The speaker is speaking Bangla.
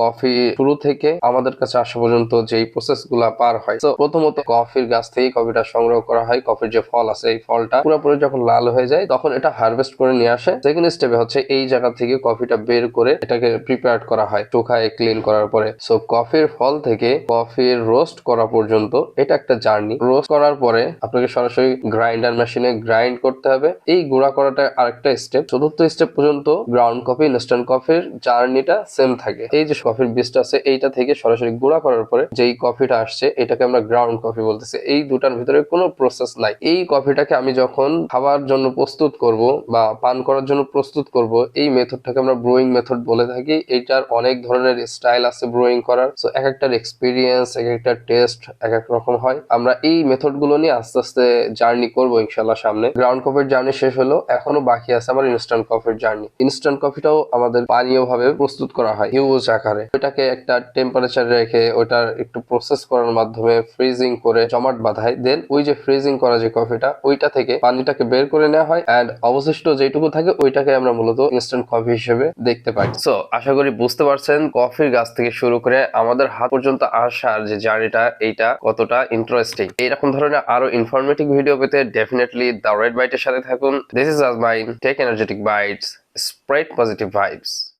কফি শুরু থেকে আমাদের কাছে আসা পর্যন্ত যেই প্রসেস পার হয়। তো প্রথমত কফির গাছ থেকে কফিটা সংগ্রহ করা হয়। কফির যে ফল আছে, এই ফলটা পুরোপুরি যখন লাল হয়ে যায়, তখন এটা হারভেস্ট করে নিয়ে আসে। সেকেন্ড স্টেপে হচ্ছে এই জায়গা থেকে কফিটা বের করে এটাকে প্রিপেয়ার করা হয়, শুকায় ক্লিন করার পরে। সো কফির ফল থেকে কফির রোস্ট করা পর্যন্ত এটা একটা জার্নি রোস্ট করার পরে আপনাকে সরাসরি গ্রাইন্ডার মেশিনে গ্রাইন্ড করতে হবে। এই গুঁড়া করাটা আরেকটা স্টেপ চতুর্থ স্টেপ পর্যন্ত গ্রাউন্ড কফি ইনস্ট্যান্ট কফির জার্নিটা সেম থাকে। এই যে কফির বীজটা আছে, এইটা থেকে সরাসরি গুঁড়া করার পরে যেই কফিটা আসছে, এটাকে আমরা গ্রাউন্ড কফি বলতেছি। এই দুটার ভিতরে কোনো প্রসেস নাই। এই কফিটাকে আমি যখন খাবার জন্য প্রস্তুত করব বা পান করার জন্য প্রস্তুত করব, এই মেথডটাকে আমরা ব্রুইং মেথড বলে থাকি। এটার অনেক ধরনের স্টাইল আছে ব্রুইং করার। সো এক একটার এক্সপিরিয়েন্স এক একটা টেস্ট এক এক রকম হয়। আমরা এই মেথডগুলো নিয়ে আস্তে আস্তে জার্নি করব ইনশাল্লাহ সামনে। গ্রাউন্ড কফির জার্নি শেষ হলো, এখনও বাকি আছে আমার ইনস্ট্যান্ট কফির জার্নি ইনস্ট্যান্ট কফিটাও আমাদের পানীয় ভাবে প্রস্তুত করা হয়। হিউজ আকারে। ওইটাকে একটা টেম্পারেচার রেখে ওইটার একটু প্রসেস করার মাধ্যমে ফ্রিজিং করে জমাট বাঁধায়। দেন ওই যে ফ্রিজিং করা যে কফিটা ওইটা থেকে পানিটাকে বের করে নেওয়া হয় এন্ড অবশিষ্ট যেটুকু থাকে ওইটাকে আমরা মূলত ইনস্ট্যান্ট কফি হিসেবে দেখতে পাই। সো আশা করি বুঝতে পারছেন কফির গাছ থেকে শুরু করে আমাদের হাত পর্যন্ত আসার যে জার্নিটা এইটা কতটা ইন্টারেস্টিং এইরকম ধরনের আরও ইনফরমেটিভ ভিডিও পেতে ডেফিনেটলি দ্য রেড বাইটের সাথে থাকুন। This is Azmain take energetic bytes spread positive vibes